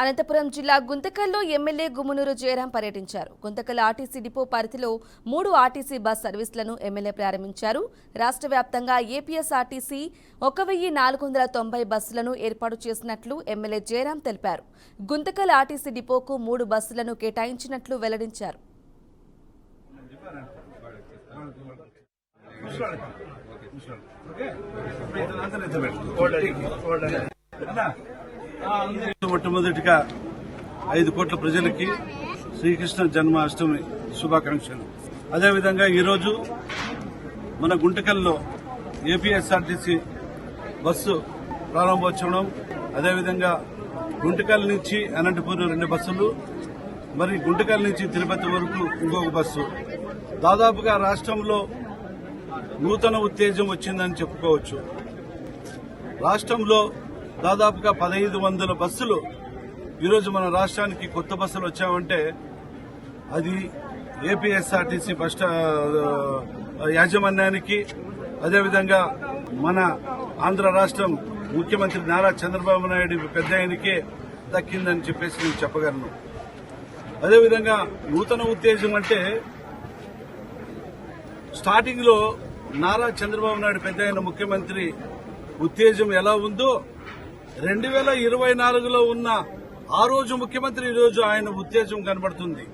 అనంతపురం జిల్లా గుంతకల్లో ఎమ్మెల్యే గుమ్మనూరు జయరాం పర్యటించారు. Guntakal RTC depot పరిధిలో మూడు ఆర్టీసీ బస్ సర్వీసులను ఎమ్మెల్యే ప్రారంభించారు. రాష్ట్ర వ్యాప్తంగా ఏపీఎస్ఆర్టీసీ ఒక వెయ్యి నాలుగు వందల తొంభై బస్సులను ఏర్పాటు చేసినట్లు ఎమ్మెల్యే జయరాం తెలిపారు. గుంతకల్ ఆర్టీసీ డిపోకు మూడు బస్సులను కేటాయించినట్లు వెల్లడించారు. మొట్టమొదటిగా ఐదు కోట్ల ప్రజలకి శ్రీకృష్ణ జన్మాష్టమి శుభాకాంక్షలు. అదేవిధంగా ఈరోజు మన గుంటకల్లో ఏపీఎస్ఆర్టీసీ బస్సు ప్రారంభోత్సవం అదేవిధంగా గుంటకల్ నుంచి అనంతపురం రెండు బస్సులు మరి గుంటకల్ నుంచి తిరుపతి వరకు ఇంకొక బస్సు. దాదాపుగా రాష్ట్రంలో నూతన ఉత్తేజం వచ్చిందని చెప్పుకోవచ్చు. రాష్ట్రంలో దాదాపుగా పదహైదు వందల బస్సులు ఈరోజు మన రాష్ట్రానికి కొత్త బస్సులు వచ్చామంటే అది ఏపీఎస్ఆర్టీసీ బస్ యాజమాన్యానికి అదేవిధంగా మన ఆంధ్ర రాష్ట్రం ముఖ్యమంత్రి నారా చంద్రబాబు నాయుడు పెద్ద ఆయనకే దక్కిందని చెప్పేసి నేను చెప్పగలను. అదేవిధంగా నూతన ఉత్తేజం అంటే స్టార్టింగ్లో నారా చంద్రబాబు నాయుడు పెద్ద ఆయన ముఖ్యమంత్రి ఉత్తేజం ఎలా ఉందో రెండు వేల ఇరవై నాలుగులో ఉన్న ఆ రోజు ముఖ్యమంత్రి ఈరోజు రోజు ఆయన ఉత్తేజం కనబడుతుంది.